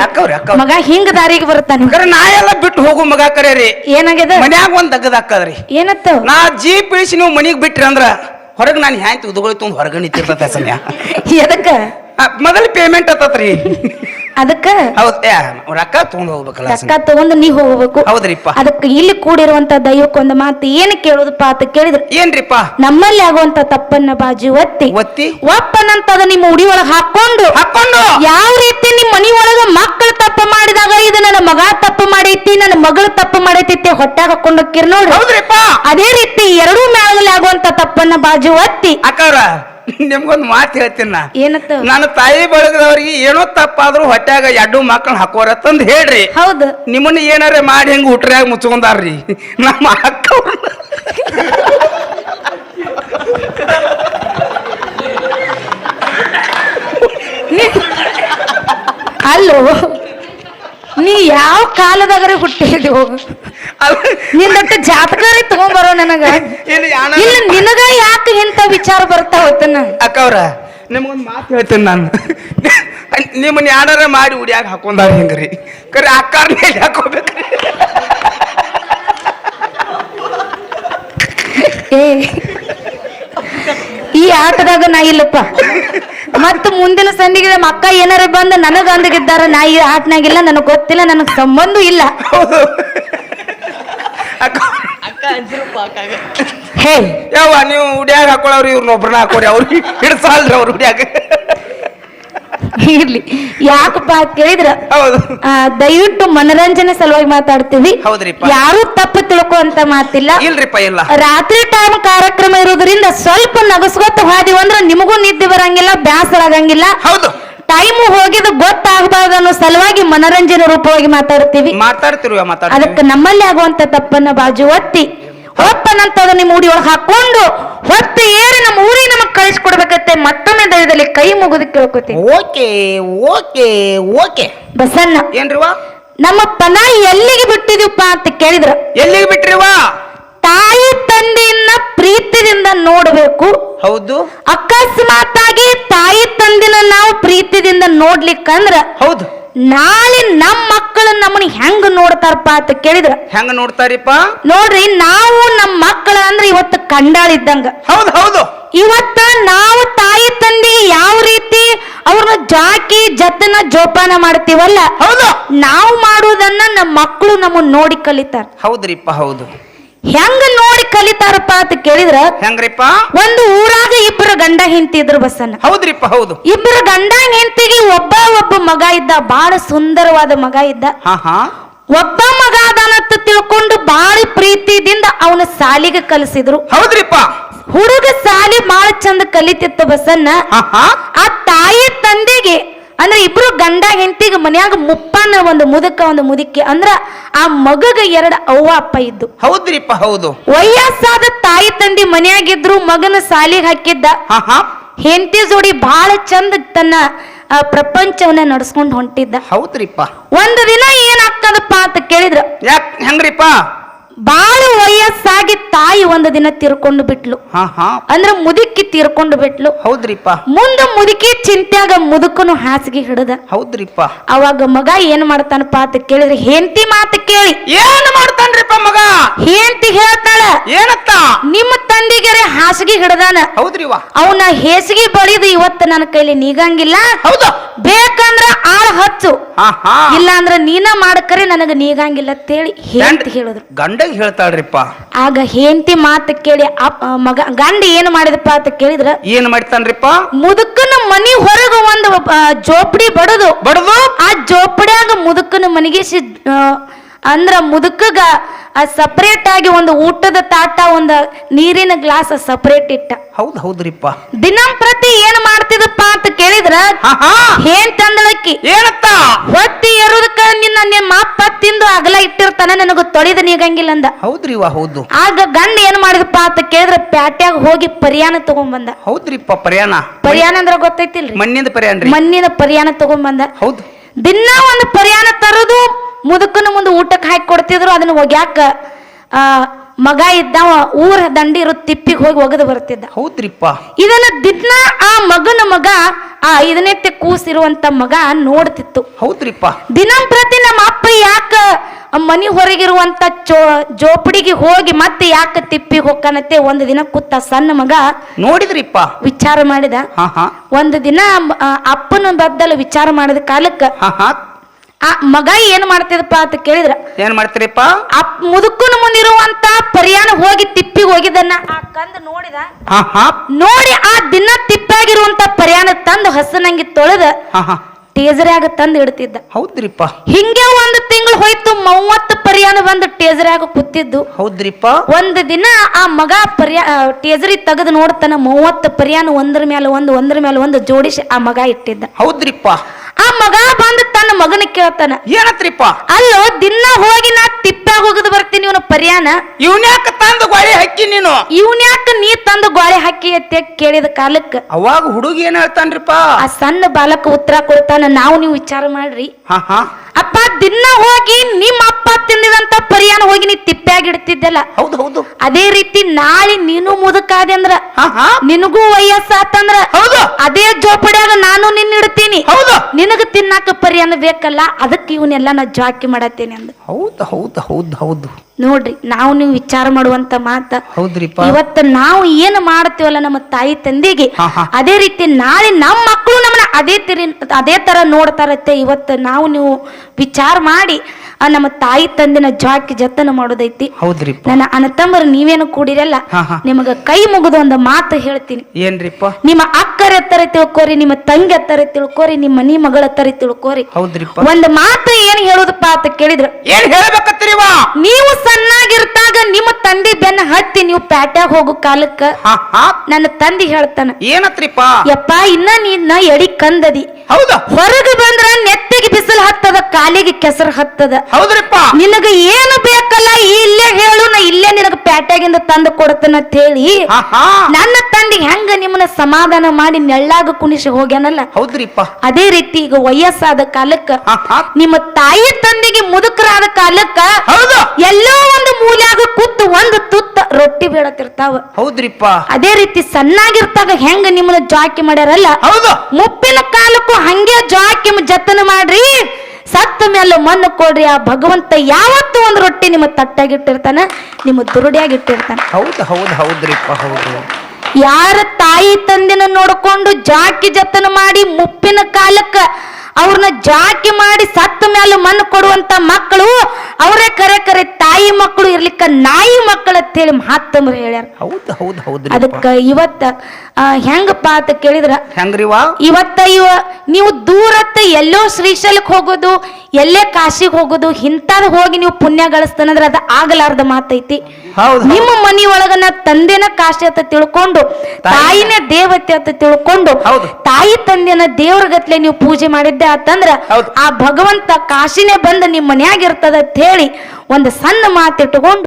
Speaker 3: ಅಕ್ಕವ್ರಿ, ಅಕ್ಕವ್ರಿ.
Speaker 2: ಮಗ ಹಿಂಗ ದಾರಿಗೆ ಬರುತ್ತಾನೆ.
Speaker 3: ಕರೆ ನಾ ಎಲ್ಲ ಬಿಟ್ಟು ಹೋಗು ಮಗ ಕರೆ ರೀ
Speaker 2: ಏನಾಗ್ಯದ?
Speaker 3: ಮನ್ಯಾಗ ಒಂದ್ ದಗ್ಗದ ಅಕ್ಕದ್ರಿ.
Speaker 2: ಏನತ್ತ?
Speaker 3: ನಾ ಜೀಪ್ ಇಳಿಸಿ ನೀವು ಮನಿಗ್ ಬಿಟ್ರಿ ಅಂದ್ರ ಹೊರಗೆ ನಾನು ಹ್ಯಾಂತಿ ಉದ್ಗೊಳ್ತು ಹೊರಗೆ ನಿಂತಿರ್ತೈತೆ ಸಮಯ
Speaker 2: ಎದಕ್ಕ?
Speaker 3: ಮೊದಲು ಪೇಮೆಂಟ್ ಆತತ್ರಿ
Speaker 2: ಅದಕ್ಕ
Speaker 3: ಹೌದ್ ರೊಕ್ಕ ತಗೊಂಡ್ ಹೋಗ್ಬೇಕಲ್ಲ
Speaker 2: ರೊಕ್ಕ ತಗೊಂಡು ನೀ ಹೋಗ್ಬೇಕು.
Speaker 3: ಹೌದ್ರಿಪ್ಪ.
Speaker 2: ಅದಕ್ಕೆ ಇಲ್ಲಿ ಕೂಡಿರುವಂತ ದೈವಕ್ಕೊಂದು ಮಾತು ಏನು ಕೇಳುದಪ್ಪ ಅಂತ ಕೇಳಿದ್ರೆ
Speaker 3: ಏನ್ರಿಪ್ಪ?
Speaker 2: ನಮ್ಮಲ್ಲಿ ಆಗುವಂತ ತಪ್ಪನ್ನ ಬಾಜಿ ಒತ್ತಿ.
Speaker 3: ಒತ್ತಿ.
Speaker 2: ಒಪ್ಪನಂತದ ನಿಮ್ಮ ಉಡಿ ಒಳಗ ಹಾಕೊಂಡು
Speaker 3: ಹಾಕೊಂಡು
Speaker 2: ಯಾವ ರೀತಿ ನಿಮ್ಮ ಮನಿ ಒಳಗ ಮಕ್ಕಳು ತಪ್ಪು ಮಾಡಿದಾಗ ಇದು ನನ್ನ ಮಗ ತಪ್ಪು ಮಾಡೈತಿ ನನ್ನ ಮಗಳು ತಪ್ಪು ಮಾಡೈತಿ ಹೊಟ್ಟಾಗ ಹಾಕೊಂಡು ಹೋಗ್ತೀರಿ ನೋಡ್ರಿ.
Speaker 3: ಹೌದ್ರಿಪ್ಪ.
Speaker 2: ಅದೇ ರೀತಿ ಎರಡೂ ಮ್ಯಾಳಲ್ಲಿ ಆಗುವಂತ ತಪ್ಪನ್ನ ಬಾಜು ಒತ್ತಿ.
Speaker 3: ಅಕ್ಕವ್ರ ನಿಮ್ಗೊಂದು ಮಾತು ಹೇಳ್ತೀನಿ ನಾ
Speaker 2: ಏನತ್ತ?
Speaker 3: ನನ್ನ ತಾಯಿ ಬಳಗದವ್ರಿಗೆ ಏನೋ ತಪ್ಪಾದ್ರೂ ಹೊಟ್ಯಾಗ ಎರಡು ಮಕ್ಕಳು ಹಾಕೋರ ತಂದ್ ಹೇಳ್ರಿ.
Speaker 2: ಹೌದು.
Speaker 3: ನಿಮ್ಮನ್ನ ಏನಾರ ಮಾಡಿ ಹೆಂಗ್ ಹುಟ್ರ್ಯಾಗ ಮುಚ್ಕೊಂಡಾರ್ರಿ? ನಮ್ಮ ಅಕ್ಕ
Speaker 2: ಅಲ್ಲೋ ನೀ ಯಾವ ಕಾಲದಾಗರೆ ಹುಟ್ಟಿದ್ವು ನಿನ್ನಟ್ಟ ಜಾತಕರಿ ತಗೊಂಬರೋ ನನಗ.
Speaker 3: ಇಲ್ಲಿ
Speaker 2: ನಿನಗ ಯಾಕೆ ಇಂತ ವಿಚಾರ ಬರ್ತಾ ಹೋತನ?
Speaker 3: ಅಕ್ಕವ್ರ ನಿಮ್ಗೊಂದು ಮಾತು ಹೇಳ್ತೀನಿ ನಾನು. ನಿಮ್ಮನ್ನ ಯಾರ ಮಾಡಿ ಉಡಿಯಾಗ ಹಾಕೊಂಡಾರ ಹೆಂಗ್ರಿ? ಕರೆ ಅಕ್ಕಾರ ಮೇಲೆ ಹಾಕೋಬೇಕ್ರಿ.
Speaker 2: ಏ ಈ ಆಟದಾಗ ನಾ ಇಲ್ಲಪ್ಪ. ಮತ್ತ ಮುಂದಿನ ಸಂದಿಗೆ ನಮ್ಮ ಅಕ್ಕ ಏನಾರ ಬಂದ ನನಗ ಅಂದಗಿದ್ದಾರ ನಾ ಈ ಆಟನಾಗಿಲ್ಲ ನನಗ್ ಗೊತ್ತಿಲ್ಲ ನನಗ್ ಸಂಬಂಧ ಇಲ್ಲ.
Speaker 3: ಅಕ್ಕ.
Speaker 2: ಹೇ
Speaker 3: ಯಾವ ನೀವು ಉಡ್ಯಾಗ ಹಾಕೊಳ್ಳೋರು ಇವ್ರನ್ನ ಒಬ್ರನ್ನ ಹಾಕೋರಿ ಅವ್ರು ಹಿಡ್ಸಲ್ರಿ ಅವ್ರು ಉಡ್ಯಾಗ
Speaker 2: ಇರ್ಲಿ. ಯಾಕಪ್ಪ ಅಂತ ಕೇಳಿದ್ರ?
Speaker 3: ಹೌದು.
Speaker 2: ಆ, ದಯವಿಟ್ಟು ಮನರಂಜನೆ ಸಲುವಾಗಿ ಮಾತಾಡ್ತೀವಿ.
Speaker 3: ಹೌದ್ರಿಪ್ಪ.
Speaker 2: ಯಾರು ತಪ್ಪು ತಿಳ್ಕೊಂತ ಮಾತಿಲ್ಲ.
Speaker 3: ಇಲ್ರಿಪ್ಪ ಇಲ್ಲ.
Speaker 2: ರಾತ್ರಿ ಟೈಮ್ ಕಾರ್ಯಕ್ರಮ ಇರೋದ್ರಿಂದ ಸ್ವಲ್ಪ ನಗಸ್ಕೊತ ಹೋದಿವಿ ಅಂದ್ರೆ ನಿಮಗೂ ನಿದ್ದೆ ಬರಂಗಿಲ್ಲ ಬ್ಯಾಸರ ಆಗಂಗಿಲ್ಲ
Speaker 3: ಹೌದು.
Speaker 2: ಟೈಮ್ ಹೋಗಿದ ಗೊತ್ತಾಗಬಾರ್ದು ಅನ್ನೋ ಸಲುವಾಗಿ ಮನರಂಜನೆ ರೂಪವಾಗಿ ಮಾತಾಡ್ತೀವಿ.
Speaker 3: ಮಾತಾಡ್ತಿರುವ
Speaker 2: ಅದಕ್ಕೆ ನಮ್ಮಲ್ಲಿ ಆಗುವಂತ ತಪ್ಪನ್ನ ಬಾಜು ಒತ್ತಿ. ಒಪ್ಪನಂತದ ನಿಮ್ಮ ಉಡಿ ಒಳಗೆ ಹಾಕೊಂಡು ಹೊತ್ತು ಏರಿ ನಮ್ಮ ಊರಿಗೆ ನಮಗೆ ಕಳಿಸ್ಕೊಡ್ಬೇಕತ್ತೆ ಮತ್ತೊಮ್ಮೆ ದಯದಲ್ಲಿ ಕೈ ಮುಗಿದು ಕೇಳ್ಕೊತೀನಿ.
Speaker 3: Okay okay okay. ಏನ್ರಿವ
Speaker 2: ಬಸನ್ನ ನಮ್ಮ ಪನಾಯಿ ಎಲ್ಲಿಗೆ ಬಿಟ್ಟಿದೀವಪ್ಪ ಅಂತ ಕೇಳಿದ್ರ.
Speaker 3: ಎಲ್ಲಿಗೆ ಬಿಟ್ರಿವ
Speaker 2: ತಾಯಿ ತಂದೆಯನ್ನ ಪ್ರೀತಿಯಿಂದ ನೋಡಬೇಕು.
Speaker 3: ಹೌದು.
Speaker 2: ಅಕಸ್ಮಾತ್ ಆಗಿ ತಾಯಿ ತಂದೆನ ನಾವು ಪ್ರೀತಿದಿಂದ ನೋಡ್ಲಿಕ್ಕಂದ್ರ
Speaker 3: ಹೌದು.
Speaker 2: ನಾಳೆ ನಮ್ಮ ಮಕ್ಕಳು ನಮ್ಮನ್ನ ಹೆಂಗ್ ನೋಡ್ತಾರಪ್ಪ ಅಂತ ಕೇಳಿದ್ರ.
Speaker 3: ಹೆಂಗ ನೋಡ್ತಾರಿಪ್ಪ?
Speaker 2: ನೋಡ್ರಿ ನಾವು ನಮ್ಮ ಮಕ್ಕಳ ಅಂದ್ರೆ ಇವತ್ತು ಕಂಡಾಳಿದ್ದಂಗ
Speaker 3: ಹೌದು ಹೌದು.
Speaker 2: ಇವತ್ತ ನಾವು ತಾಯಿ ತಂದೆ ಯಾವ ರೀತಿ ಅವ್ರನ್ನ ಜಾಕಿ ಜತನ ಜೋಪಾನ ಮಾಡ್ತೀವಲ್ಲ.
Speaker 3: ಹೌದು.
Speaker 2: ನಾವು ಮಾಡುವುದನ್ನ ನಮ್ಮ ಮಕ್ಕಳು ನಮ್ಮನ್ನ ನೋಡಿ ಕಲಿತಾರ.
Speaker 3: ಹೌದ್ರಿಪ್ಪ ಹೌದು.
Speaker 2: ಹೆಂಗ ನೋಡಿ ಕಲಿತಾರಪ್ಪ ಅಂತ ಕೇಳಿದ್ರ?
Speaker 3: ಹೆಂಗ್ರಿಪ್ಪ?
Speaker 2: ಒಂದು ಊರಾಗ ಇಬ್ಬರು ಗಂಡ ಹೆಂಡತಿದ್ರು ಬಸ್ಸನ್ನ
Speaker 3: ಹೌದ್ರಿಪ್ಪ ಹೌದು.
Speaker 2: ಇಬ್ಬರು ಗಂಡ ಹೆಂಡತಿಗೆ ಒಬ್ಬ ಒಬ್ಬ ಮಗ ಇದ್ದ ಬಹಳ ಸುಂದರವಾದ ಮಗ ಇದ್ದ. ಒಬ್ಬ ಮಗ ಅದಾನಂತ ತಿಳ್ಕೊಂಡು ಬಹಳ ಪ್ರೀತಿದಿಂದ ಅವನ ಸಾಲಿಗೆ ಕಲಿಸಿದ್ರು.
Speaker 3: ಹೌದ್ರಿಪ್ಪ.
Speaker 2: ಹುಡುಗ ಸಾಲಿ ಬಾಳ ಚಂದ ಕಲಿತಿತ್ತು ಬಸನ್ನ ಆ ತಾಯಿ ತಂದೆಗೆ ಅಂದ್ರೆ ಇಬ್ರು ಗಂಡ ಹೆಂಡತಿಗೆ ಮನ್ಯಾಗ ಮುಪ್ಪನ್ನ ಒಂದು ಮುದುಕ ಒಂದು ಮುದುಕಿ ಅಂದ್ರ ಆ ಮಗಗ ಎರಡು ಅವ್ವ ಅಪ್ಪ ಇದ್ದು.
Speaker 3: ಹೌದ್ರಿಪ್ಪ ಹೌದು.
Speaker 2: ವಯಸ್ಸಾದ ತಾಯಿ ತಂದಿ ಮನೆಯಾಗಿದ್ರು ಮಗನ ಸಾಲಿಗೆ ಹಾಕಿದ್ದ. ಹೆಂಡತಿ ಜೋಡಿ ಬಹಳ ಚಂದ ತನ್ನ ಪ್ರಪಂಚವನ್ನ ನಡ್ಸ್ಕೊಂಡು ಹೊಂಟಿದ್ದ.
Speaker 3: ಹೌದ್ರಿಪ್ಪ.
Speaker 2: ಒಂದು ದಿನ ಏನಾಗ್ತದಪ್ಪ ಅಂತ ಕೇಳಿದ್ರ.
Speaker 3: ಯಾಕ್ ಹೆಂಗ್ರಿಪ್ಪ?
Speaker 2: ಬಾಳ ವಯಸ್ಸಾಗಿ ತಾಯಿ ಒಂದ ದಿನ ತಿರ್ಕೊಂಡು ಬಿಟ್ಲು.
Speaker 3: ಹಾ ಹಾ.
Speaker 2: ಅಂದ್ರ ಮುದುಕಿ ತೀರ್ಕೊಂಡು ಬಿಟ್ಲು.
Speaker 3: ಹೌದ್ರಿಪ್ಪ.
Speaker 2: ಮುಂದ ಮುದುಕಿ ಚಿಂತ್ಯಾಗ ಮುದುಕನು ಹಾಸಿಗೆ ಹಿಡದ.
Speaker 3: ಹೌದ್ರಿಪ್ಪ.
Speaker 2: ಅವಾಗ ಮಗ ಏನ್ ಮಾಡ್ತಾನಪ್ಪ ಅಂತ ಕೇಳಿದ್ರೆ ಹೆಂಡತಿ ಮಾತು ಕೇಳಿ.
Speaker 3: ಏನ್ ಮಾಡ್ತಾನ್ರಿಪ್ಪ ಮಗ?
Speaker 2: ಹೆಂಡತಿ ಹೇಳ್ತಾಳ
Speaker 3: ಏನತ್ತ?
Speaker 2: ನಿಮ್ಮ ತಂದಿಗೆರೆ ಹಾಸಿಗೆ ಹಿಡದಾನ.
Speaker 3: ಹೌದ್ರಿವ
Speaker 2: ಅವನ ಹೇಸಿಗೆ ಬಳಿದು ಇವತ್ತು ನನ್ನ ಕೈಲಿ ನೀಗಂಗಿಲ್ಲ.
Speaker 3: ಹೌದು.
Speaker 2: ಬೇಕಂದ್ರ ಆಳ್ ಹಚ್ಚು.
Speaker 3: ಹಾ ಹಾ.
Speaker 2: ಇಲ್ಲ ಅಂದ್ರ ನೀನ ಮಾಡಕರೆ ನನಗ ನೀಗಂಗಿಲ್ಲ ಅಂತೇಳಿ ಹೇಳಿದ್ರು. ಹೇಳಿದ್ರು
Speaker 3: ಗಂಡಗ್ ಹೇಳ್ತಾಳ್ರಿಪ್ಪ?
Speaker 2: ಆಗ ಹೆಂಡತಿ ಮಾತು ಕೇಳಿ ಅಪ್- ಆ ಮಗ ಗಂಡ ಏನ್ ಮಾಡಿದಪ್ಪ ಅಂತ ಕೇಳಿದ್ರ
Speaker 3: ಏನ್ ಮಾಡ್ತಾನ್ರಿಪ್ಪ?
Speaker 2: ಮುದುಕನ ಮನಿ ಹೊರಗ ಒಂದು ಜೋಪಡಿ ಬಡದು.
Speaker 3: ಬಡದು?
Speaker 2: ಆ ಜೋಪಡ್ಯಾಗ ಮುದುಕನ ಮನೆಗೆ ಆ, ಅಂದ್ರ ಮುದುಕಗ ಸಪರೇಟ್ ಆಗಿ ಒಂದು ಊಟದ ತಾಟ ಒಂದು ನೀರಿನ ಗ್ಲಾಸ್ ಸಪರೇಟ್ ಇಟ್ಟ.
Speaker 3: ಹೌದ್ ಹೌದ್ರಿಪ್ಪ.
Speaker 2: ದಿನಂಪ್ರತಿ ಏನ್ ಮಾಡ್ತಿದಪ್ಪ ಅಂತ ಕೇಳಿದ್ರ? ಏನ್ ತಂದಳಕ್ಕಿ?
Speaker 3: ಏನತ್ತ?
Speaker 2: ಹೊತ್ತಿ ಎರುದಕ್ಕ ನಿನ್ನ ನಿಮ್ಮ ಅಪ್ಪ ತಿಂದು ಅಗಲ ಇಟ್ಟಿರ್ತಾನೆ ನನಗ ತೊಳಿದ ನೀಗಂಗಿಲ್ಲ ಅಂದ.
Speaker 3: ಹೌದ್ರಿ ಹೌದು.
Speaker 2: ಆಗ ಗಂಡ ಏನ್ ಮಾಡಿದಪ್ಪ ಅಂತ ಕೇಳಿದ್ರ ಪ್ಯಾಟ್ಯಾಗ ಹೋಗಿ ಪರಿಯಾಣ ತಗೊಂಡ್ಬಂದ
Speaker 3: ಹೌದ್ರಿಪ್ಪ ಪ್ರಯಾಣ.
Speaker 2: ಪರಿಯಾಣ ಅಂದ್ರ ಗೊತ್ತೈತಿಲ್ರಿ?
Speaker 3: ಮಣ್ಣಿನ ಪ್ರಯಾಣ್ರಿ.
Speaker 2: ಮಣ್ಣಿನ ಪರಿಯಾಣ ತಗೊಂಡ್ಬಂದ
Speaker 3: ಹೌದು.
Speaker 2: ದಿನ ಒಂದು ಪರಿಯಾಣ ತರೋದು ಮುದುಕನ ಮುಂದೆ ಊಟಕ್ಕೆ ಹಾಕಿ ಕೊಡ್ತಿದ್ರು ಅದನ್ನ ಒಗ್ಯಾಕ ಆ ಮಗ ಇದ್ದಾವ ಊರ ದಂಡಿ ಇರೋ ತಿಪ್ಪಿಗೆ ಹೋಗಿ ಒಗದು ಬರ್ತಿದ್ದ.
Speaker 3: ಹೌದ್ರಿಪ್ಪ.
Speaker 2: ಇದನ್ನ ದಿನ ಆ ಮಗನ ಮಗ ಆ ಐದನೇತ್ತೆ ಕೂಸಿರುವಂತ ಮಗ ನೋಡ್ತಿತ್ತು.
Speaker 3: ಹೌದ್ರಿಪ್ಪ.
Speaker 2: ದಿನಂಪ್ರತಿ ನಮ್ಮ ಅಪ್ಪ ಯಾಕ ಮನಿ ಹೊರಗಿರುವಂತ ಚೋ ಜೋಪಡಿಗೆ ಹೋಗಿ ಮತ್ತೆ ಯಾಕ ತಿಪ್ಪಿ ಹೋಗ್ಕನತ್ತೆ ಒಂದು ದಿನ ಕೂತ ಸಣ್ಣ ಮಗ
Speaker 3: ನೋಡಿದ್ರಿಪ್ಪ.
Speaker 2: ವಿಚಾರ ಮಾಡಿದ. ಒಂದು ದಿನ ಅಪ್ಪನ ಬದ್ದಲು ವಿಚಾರ ಮಾಡಿದ ಕಾಲಕ್ಕ ಆ ಮಗ ಏನ್ ಮಾಡ್ತಿದಪ್ಪ ಅಂತ ಕೇಳಿದ್ರ?
Speaker 3: ಏನ್ ಮಾಡ್ತೀರಿಪ್ಪ?
Speaker 2: ಆ ಮುದುಕನ ಮುಂದಿರುವಂತ ಪರಿಯಾಣ ಹೋಗಿ ತಿಪ್ಪಿ ಹೋಗಿದ್ದನ್ನ ಆ ಕಂದ ನೋಡಿದ. ನೋಡಿ ಆ ದಿನ ತಿಪ್ಪಾಗಿರುವಂತ ಪರಿಯಾಣ ತಂದು ಹಸನಂಗಿ ತೊಳೆದ. ಟೇಜರ್ಯಾಗ ತಂದು ಇಡ್ತಿದ್ದ.
Speaker 3: ಹೌದ್ರಿಪ್ಪ.
Speaker 2: ಹಿಂಗೆ ಒಂದು ತಿಂಗಳು ಹೋಯ್ತು ಮೂವತ್ತು ಪರಿಯಾಣ ಬಂದು ಟೇಜರ್ಯಾಗ ಕೂತಿದ್ದು.
Speaker 3: ಹೌದ್ರಿಪ್ಪ.
Speaker 2: ಒಂದು ದಿನ ಆ ಮಗ ಪರ್ಯಾ ಟೇಜರಿ ತೆಗೆದು ನೋಡ್ತಾನ ಮೂವತ್ತು ಪರಿಯಾಣ ಒಂದ್ರ ಮೇಲೆ ಒಂದು ಒಂದ್ರ ಮೇಲೆ ಒಂದು ಜೋಡಿಸಿ ಆ ಮಗ ಇಟ್ಟಿದ್ದ.
Speaker 3: ಹೌದ್ರಿಪ್ಪ.
Speaker 2: ಆ ಮಗ ಬಂದು ತನ್ನ ಮಗನ ಕೇಳ್ತಾನ.
Speaker 3: ಏನತ್ರಿಪ್ಪ?
Speaker 2: ಅಲ್ಲೋ ದಿನ ಹೋಗಿ ನಾ ತಿಪ್ಪಾಗ ಹೋಗದು ಬರ್ತೀನಿ ಇವನ ಪರಿಯಾನ
Speaker 3: ಇವ್ನ್ಯಾಕ ತಂದು ಗೋಳಿ ಹಕ್ಕಿ ನೀನು?
Speaker 2: ಇವನ್ಯಾಕ ನೀ ತಂದು ಗೋಳೆ ಹಾಕಿ ಎತ್ತೆ ಕೇಳಿದ ಕಾಲಕ್ಕೆ.
Speaker 3: ಅವಾಗ ಹುಡುಗಿ ಏನ್ ಹೇಳ್ತಾನ್ರಿಪ್ಪ?
Speaker 2: ಆ ಸಣ್ಣ ಬಾಲಕ ಉತ್ತರ ಕೊಡ್ತಾನ ನಾವು ನೀವು ವಿಚಾರ ಮಾಡ್ರಿ.
Speaker 3: ಹಾ ಹಾ.
Speaker 2: ಅಪ್ಪ ದಿನ ಹೋಗಿ ನಿಮ್ಮ ಅಪ್ಪ ತಿಂದಿದಂತ ಪರಿಯಾನ ಹೋಗಿ ನೀ ತಿಪ್ಪ್ಯಾಗ ಇಡ್ತಿದ್ದಲ್ಲ.
Speaker 3: ಹೌದು ಹೌದು.
Speaker 2: ಅದೇ ರೀತಿ ನಾಳೆ ನೀನು ಮುದುಕಾದೆ ಅಂದ್ರ ನಿನಗೂ ವಯಸ್ಸಾತಂದ್ರ
Speaker 3: ಹೌದು.
Speaker 2: ಅದೇ ಜೋಪಡಿಯಾಗ ನಾನು ನಿನ್ನ ಇಡ್ತೀನಿ.
Speaker 3: ಹೌದು.
Speaker 2: ನಿನಗ ತಿನ್ನಾಕ ಪರಿಯಾಣ ಬೇಕಲ್ಲ ಅದಕ್ಕೆ ಇವನ್ನೆಲ್ಲ ನಾ ಜಾಕಿ ಮಾಡತ್ತೇನೆ ಅಂದ.
Speaker 3: ಹೌದು ಹೌದು ಹೌದು ಹೌದು.
Speaker 2: ನೋಡ್ರಿ ನಾವು ನೀವು ವಿಚಾರ ಮಾಡುವಂತ ಮಾತ.
Speaker 3: ಹೌದ್ರಿಪ್ಪ.
Speaker 2: ಇವತ್ತು ನಾವು ಏನು ಮಾಡ್ತೀವಲ್ಲ ನಮ್ಮ ತಾಯಿ ತಂದೆಗೆ. ಅದೇ ರೀತಿ ನಾಳೆ ನಮ್ಮ ಮಕ್ಕಳು ನಮ್ಮನ್ನ ಅದೇ ತಿರಿ ಅದೇ ತರ ನೋಡ್ತಾರತ್ತೆ. ಇವತ್ತು ನಾವು ನೀವು ವಿಚಾರ ಮಾಡಿ ನಮ್ಮ ತಾಯಿ ತಂದಿನ ಜಾಕಿ ಜತನ ಮಾಡೋದೈತಿ.
Speaker 3: ಹೌದ್ರಿ
Speaker 2: ನನ್ನ ಅನತಂಬರು ನೀವೇನು ಕೂಡಿರಲ್ಲ. ನಿಮಗ ಕೈ ಮುಗಿದು ಒಂದು ಮಾತು ಹೇಳ್ತೀನಿ.
Speaker 3: ಏನ್ರಿಪ್ಪ?
Speaker 2: ನಿಮ್ಮ ಅಕ್ಕರ ಎತ್ತರ ತಿಳ್ಕೋರಿ ನಿಮ್ಮ ತಂಗಿ ಎತ್ತರ ತಿಳ್ಕೋರಿ ನಿಮ್ಮ ಮನಿ ಮಗಳ ಎತ್ತರ ತಿಳ್ಕೋರಿ.
Speaker 3: ಹೌದ್ರಿಪ್ಪ.
Speaker 2: ಒಂದು ಮಾತು ಏನ್ ಹೇಳುದಪ್ಪ ಅಂತ ಕೇಳಿದ್ರ
Speaker 3: ಏನ್ ಹೇಳ್ಬೇಕತ್ತೀರಿವ
Speaker 2: ನೀವು ಸಣ್ಣಾಗಿರ್ತಾಗ ನಿಮ್ಮ ತಂದೆ ಬೆನ್ನ ಹತ್ತಿ ನೀವು ಪ್ಯಾಟ್ಯಾಗ ಹೋಗೋ ಕಾಲಕ್ಕ. ನನ್ನ ತಂದೆ ಹೇಳ್ತಾನ
Speaker 3: ಏನತ್ರಿಪ್ಪ?
Speaker 2: ಯಪ್ಪ ಇನ್ನ ನಿನ್ನ ಎಡಿ ಕಂದದಿ.
Speaker 3: ಹೌದು.
Speaker 2: ಹೊರಗೆ ಬಂದ್ರ ನೆತ್ತಿಗೆ ಬಿಸಿಲು ಹತ್ತದ ಕಾಲಿಗೆ ಕೆಸರು ಹತ್ತದ.
Speaker 3: ಹೌದ್ರಿಪ್ಪ.
Speaker 2: ನಿನಗ ಏನು ಬೇಕಲ್ಲ ಇಲ್ಲೇ ಹೇಳು ನಾ ಇಲ್ಲೇ ನಿನಗ ಪ್ಯಾಟ್ಯಾಗಿಂದ ತಂದು ಕೊಡ್ತೇನೆ ಅಂತ ಹೇಳಿ ನನ್ನ ತಂದೆ ಹೆಂಗ ನಿಮ್ಮನ್ನ ಸಮಾಧಾನ ಮಾಡಿ ನೆಳ್ಳಾಗ ಕುಣಿಸಿ ಹೋಗ್ಯಾನಲ್ಲ?
Speaker 3: ಹೌದ್ರಿಪ್ಪ.
Speaker 2: ಅದೇ ರೀತಿ ಈಗ ವಯಸ್ಸಾದ ಕಾಲಕ್ಕ ನಿಮ್ಮ ತಾಯಿ ತಂದೆಗೆ ಮುದುಕರಾದ ಕಾಲಕ್ಕ
Speaker 3: ಹೌದು.
Speaker 2: ಎಲ್ಲೋ ಒಂದು ಮೂಲ್ಯಾಗ ಕೂತು ಒಂದು ತುತ್ತ ರೊಟ್ಟಿ ಬೇಡತಿರ್ತಾವ.
Speaker 3: ಹೌದ್ರಿಪ್ಪ.
Speaker 2: ಅದೇ ರೀತಿ ಸಣ್ಣಾಗಿರ್ತಾಗ ಹೆಂಗ ನಿಮ್ಮನ್ನ ಜಾಕಿ ಮಾಡ್ಯಾರಲ್ಲ?
Speaker 3: ಹೌದು.
Speaker 2: ಮುಪ್ಪಿನ ಕಾಲಕ್ಕೂ ಹಂಗೆ ಜಾಕಿ ಜತನ ಮಾಡ್ರಿ. ಸತ್ತ ಮೇಲೆ ಮಣ್ಣು ಕೊಡ್ರಿ ಆ ಭಗವಂತ ಯಾವತ್ತೂ ಒಂದು ರೊಟ್ಟಿ ನಿಮ್ಮ ತಟ್ಟಾಗಿಟ್ಟಿರ್ತಾನೆ ನಿಮ್ಮ ದುರುಡಿಯಾಗಿಟ್ಟಿರ್ತಾನ.
Speaker 3: ಹೌದು ಹೌದು ಹೌದ್ರಿಪ್ಪ ಹೌದು.
Speaker 2: ಯಾರ ತಾಯಿ ತಂದಿನ ನೋಡಿಕೊಂಡು ಜಾಕಿ ಜತನ ಮಾಡಿ ಮುಪ್ಪಿನ ಕಾಲಕ್ಕ ಅವ್ರನ್ನ ಜಾಕಿ ಮಾಡಿ ಸತ್ತ ಮೇಲೆ ಮಣ್ಣು ಕೊಡುವಂತ ಮಕ್ಕಳು ಅವರೇ ಕರೆ ಕರೆ ತಾಯಿ ಮಕ್ಕಳು ಇರ್ಲಿಕ್ಕ ನಾಯಿ ಮಕ್ಕಳು ಅಂತೇಳಿ ಮಹಾತ್ಮರು ಹೇಳ್ಯಾರ.
Speaker 3: ಹೌದು ಹೌದು ಹೌದು
Speaker 2: ಅದಕ್ಕ ಇವತ್ತ ಹೆಂಗಪ್ಪ ಅಂತ ಕೇಳಿದ್ರ?
Speaker 3: ಹೆಂಗ್ರಿವ?
Speaker 2: ಇವತ್ತ ಇವ ನೀವು ದೂರತ್ತ ಎಲ್ಲೋ ಶ್ರೀಶೈಲಕ್ಕೆ ಹೋಗೋದು ಎಲ್ಲೇ ಕಾಶಿಗೆ ಹೋಗೋದು ಇಂಥದ್ ಹೋಗಿ ನೀವು ಪುಣ್ಯ ಗಳಿಸ್ತಾನಂದ್ರ ಅದ ಆಗಲಾರ್ದ ಮಾತೈತಿ. ನಿಮ್ಮ ಮನಿ ಒಳಗನ ತಂದೆನ ಕಾಶಿ ಅಂತ ತಿಳ್ಕೊಂಡು ತಾಯಿನೇ. ದೇವತೆ ಅಂತ ತಿಳ್ಕೊಂಡು. ತಾಯಿ ತಂದೆನ ದೇವ್ರ ಗತ್ಲೆ ನೀವು ಪೂಜೆ ಮಾಡಿದ್ದೆ ಆತಂದ್ರ ಆ ಭಗವಂತ ಕಾಶಿನೇ ಬಂದ ನಿಮ್ಮ ಮನ್ಯಾಗ ಇರ್ತದ ಅಂತ ಹೇಳಿ ಒಂದು ಸಣ್ಣ ಮಾತಿಟ್ಟುಕೊಂಡು